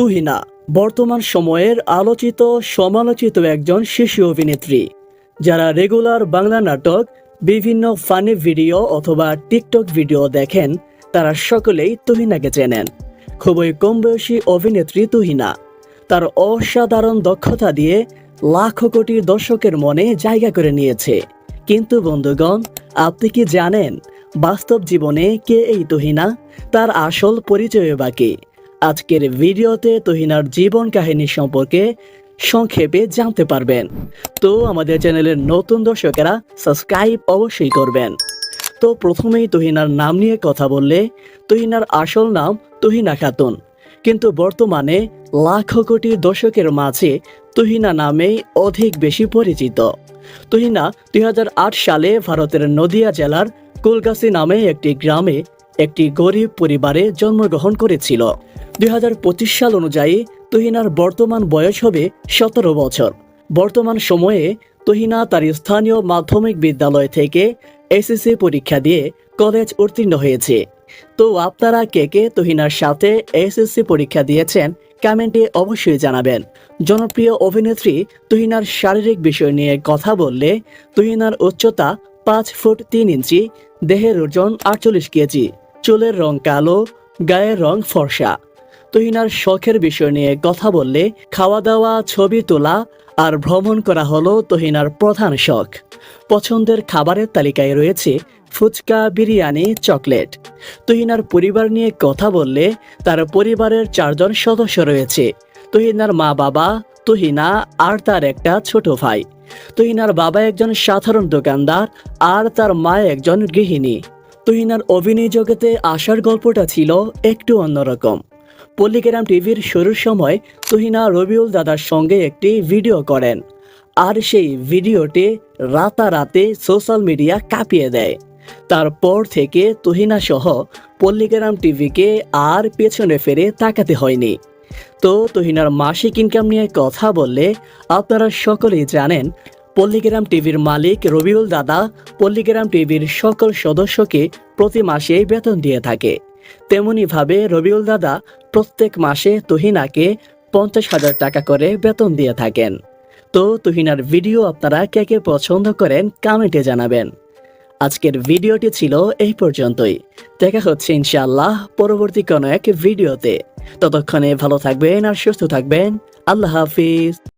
তুহিনা বর্তমান সময়ের আলোচিত, সমালোচিত একজন শিশু অভিনেত্রী, যারা রেগুলার বাংলা নাটক, বিভিন্ন ফানি ভিডিও অথবা টিকটক ভিডিও দেখেন, তারা সকলেই তুহিনাকে চেনেন। খুবই কম বয়সী অভিনেত্রী তুহিনা। তার অসাধারণ দক্ষতা দিয়ে লাখো কোটি দর্শকের মনে জায়গা করে নিয়েছে। কিন্তু বন্ধুগণ, আপনি কি জানেন, বাস্তব জীবনে কে এই তুহিনা? তার আসল পরিচয় বাকি আজকের ভিডিওতে তুহিনার জীবন কাহিনী সম্পর্কে সংক্ষেপে জানতে পারবেন। তো আমাদের চ্যানেলের নতুন দর্শকেরা সাবস্ক্রাইব অবশ্যই করবেন। তো প্রথমেই তুহিনার নাম নিয়ে কথা বললে তুহিনার আসল নাম তুহিনা খাতুন। কিন্তু বর্তমানে লাখো কোটি দর্শকের মাঝে তুহিনা নামেই অধিক বেশি পরিচিত। তুহিনা দুই সালে ভারতের নদিয়া জেলার কুলগাছি নামে একটি গ্রামে একটি গরিব পরিবারে জন্মগ্রহণ করেছিল। দু হাজার পঁচিশ সাল অনুযায়ী তুহিনার বর্তমান বয়স হবে সতেরো বছর। বর্তমান সময়ে তুহিনা তার স্থানীয় মাধ্যমিক বিদ্যালয় থেকে এসএসসি পরীক্ষা দিয়ে কলেজ উত্তীর্ণ হয়েছে। তো আপনারা কে কে তুহিনার সাথে এসএসসি পরীক্ষা দিয়েছেন কমেন্টে অবশ্যই জানাবেন। জনপ্রিয় অভিনেত্রী তুহিনার শারীরিক বিষয় নিয়ে কথা বললে তুহিনার উচ্চতা পাঁচ ফুট তিন ইঞ্চি, দেহের ওজন আটচল্লিশ কেজি। চুলের রং কালো, গায়ের রং ফর্সা। তুহিনার শখের বিষয় নিয়ে কথা বললে খাওয়া দাওয়া ছবি তোলা আর ভ্রমণ করা হলো তুহিনার প্রধান শখ। পছন্দের খাবারের তালিকায় রয়েছে ফুচকা, বিরিয়ানি, চকলেট। তুহিনার পরিবার নিয়ে কথা বললে তার পরিবারের চারজন সদস্য রয়েছে। তহিনার মা বাবা তুহিনা আর তার একটা ছোট ভাই। তুহিনার বাবা একজন সাধারণ দোকানদার আর তার মা একজন গৃহিণী। তুহিনার অভিনয় জগতে আসার গল্পটা ছিল একটু অন্যরকম। পল্লিগ্রাম টিভির শুরুর সময় তুহিনা রবিউল দাদার সঙ্গে একটি ভিডিও করেন। আর সেই ভিডিওটি রাতারাতে সোশ্যাল মিডিয়া কাঁপিয়ে দেয়। তারপর থেকে তুহিনা সহ পল্লিগ্রাম টিভিকে আর পেছনে ফেরে তাকাতে হয়নি। তো তুহিনার মাসিক ইনকাম নিয়ে কথা বললে আপনারা সকলেই জানেন পল্লিগ্রাম টিভির মালিক রবিউল দাদা পল্লিগ্রাম টিভির সকল সদস্যকে প্রতি মাসে বেতন দিয়ে থাকে। তেমনিভাবে রবিউল দাদা প্রত্যেক মাসে তুহিনাকে পঞ্চাশ হাজার টাকা করে বেতন দিয়ে থাকেন। তো তুহিনার ভিডিও আপনারা কে কে পছন্দ করেন কমেন্টে জানাবেন। আজকের ভিডিওটি ছিল এই পর্যন্তই। দেখা হচ্ছে ইনশাআল্লাহ পরবর্তী কোনো এক ভিডিওতে। ততক্ষণে ভালো থাকবেন আর সুস্থ থাকবেন। আল্লাহ হাফিজ।